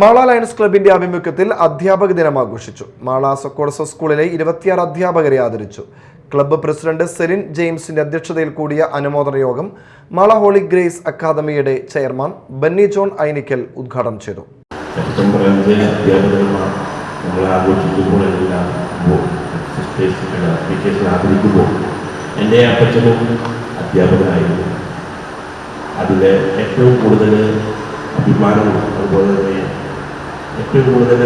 Mala lions ക്ലബിന്റെ ആഭിമുഖ്യത്തിൽ അധ്യാപക ദിനം ആഘോഷിച്ചു. മാള സൊക്കോഡസ സ്കൂളിലെ ഇരുപത്തിയാറ് അധ്യാപകരെ ആദരിച്ചു. ക്ലബ്ബ് പ്രസിഡന്റ് സെലിൻ ജെയിംസിന്റെ അധ്യക്ഷതയിൽ കൂടിയ അനുമോദന യോഗം മാള ഹോളി ഗ്രേസ് അക്കാദമിയുടെ ചെയർമാൻ ബന്നി ജോൺ ഐനിക്കൽ ഉദ്ഘാടനം ചെയ്തു. സെപ്റ്റംബർ അപ്പച്ചനും അധ്യാപകനായിരുന്നു. അതിൽ ഏറ്റവും കൂടുതൽ അഭിമാനവും അതുപോലെ തന്നെ ഏറ്റവും കൂടുതൽ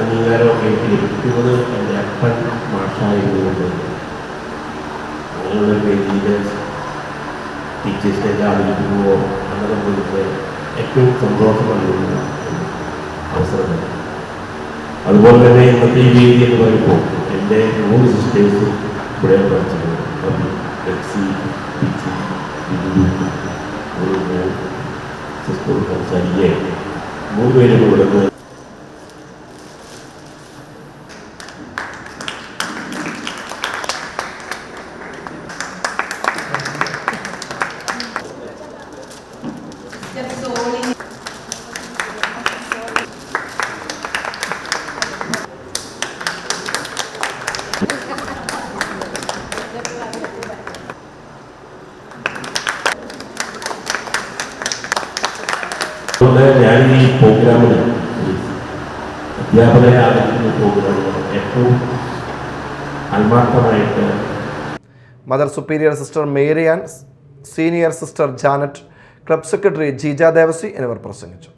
അംഗീകാരമൊക്കെ എനിക്ക് ലഭിക്കുന്നത് എന്റെ അപ്പൻ മാഷായിരുന്നുകൊണ്ട് അങ്ങനെയുള്ള രീതിയിൽ ടീച്ചേഴ്സിനെ ആദരിക്കുമ്പോൾ അങ്ങനെ കുറിച്ച് ഏറ്റവും സന്തോഷം നൽകുന്ന അവസരമാണ് അതുപോലെ തന്നെ ഇന്നത്തെ ഈ വേദി എന്ന് പറയുമ്പോൾ എന്റെ മൂന്ന് സിസ്റ്റേഴ്സും ഇവിടെ പഠിച്ചിട്ടുണ്ട്. ഞാൻ സിസ്റ്റർ സംസാരിക്കുകയെ മൂന്ന് പേരും ഇവിടെ നിന്ന് അതുകൊണ്ട് ഞാൻ ഈ പ്രോഗ്രാമിന് അധ്യാപകരെ ആദരിക്കുന്ന പ്രോഗ്രാമിന് ഏറ്റവും ആത്മാർത്ഥമായിട്ട് mother superior sister Maryann senior sister Janet club secretary Jeeja Devasi എന്നിവർ പ്രസംഗിച്ചു